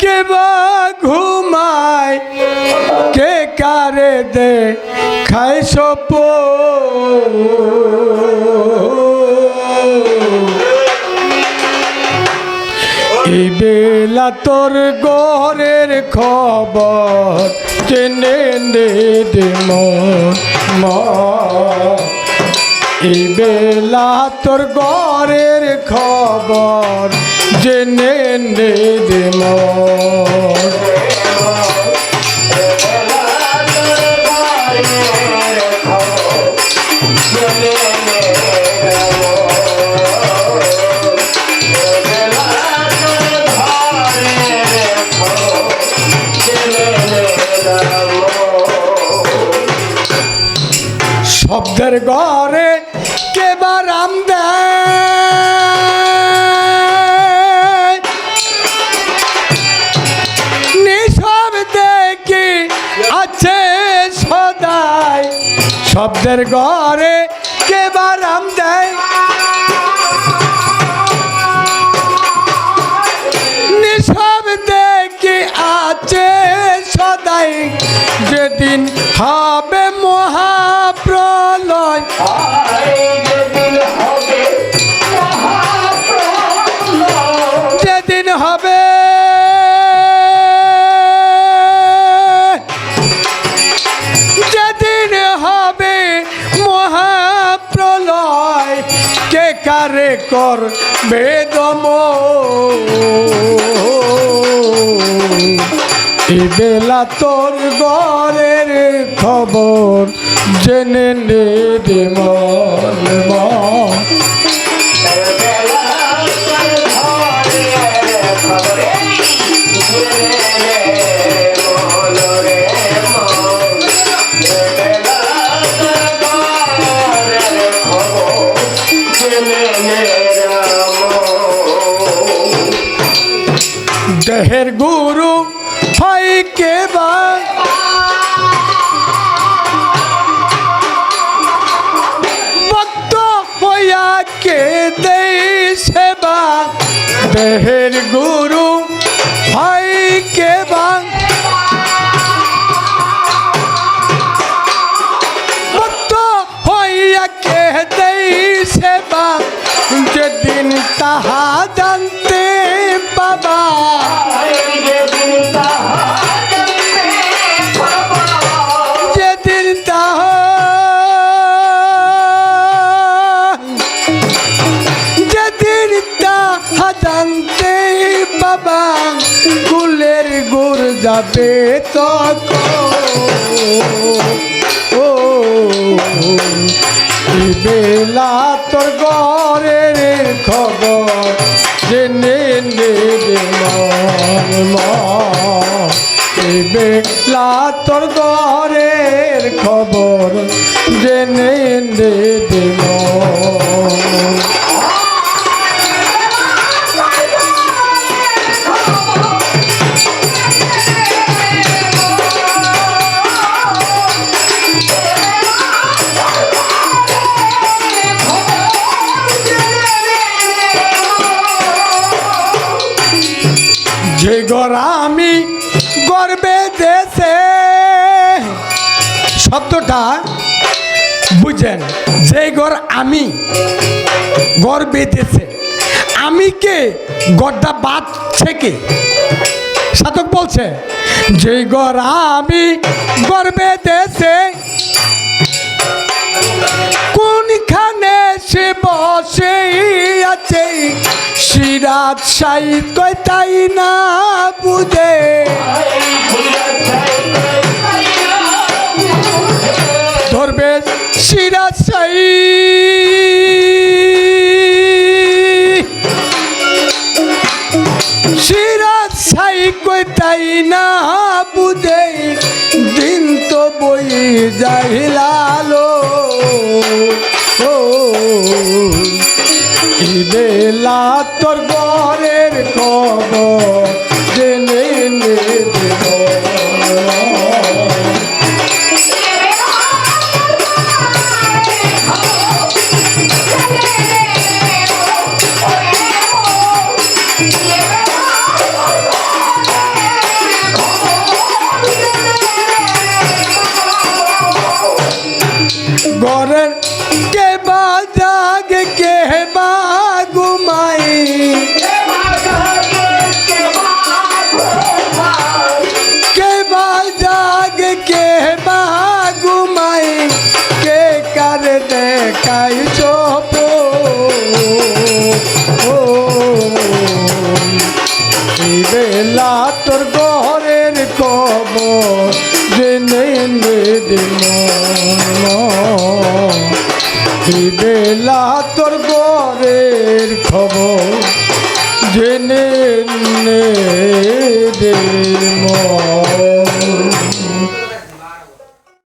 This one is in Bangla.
কে বা ঘুমায়? কে কারে দে খায় সপ এই বেলা তোর গরের খবর জেনে দে মন মন। এই বেলা তোর গরের খবর জেনে নে শব্দের ঘরে শব্দের ঘরে কে বারাম দেয়? নিঃশব্দে কি আছে সদাই? যেদিন বেদম বেলা তোর গরের খবর জেনে নে মন। দেহের গুরু হয় কে বা কুলের গুর যাবে তখন ও বেলা তোর গরের খবর জেনে নেবে। বেলা তোর গরের খবর জেনে নেবে মন বুঝেন, যে ঘর আমি গর্বে দেশে আমি কে? গড়টা বাঁচছে কে? সাধক বলছে, যে ঘর আমি গর্বে দেশে কোনখানে সে বসে আছে? সিরাজ সাই কয়, তাই না বুঝে? কই তাই না বুঝে? দিন তো বই যাইলালো ও বেলা তোর ঘরের খবর। নেলা তোর বরের খবর। জেনে নে রে মন।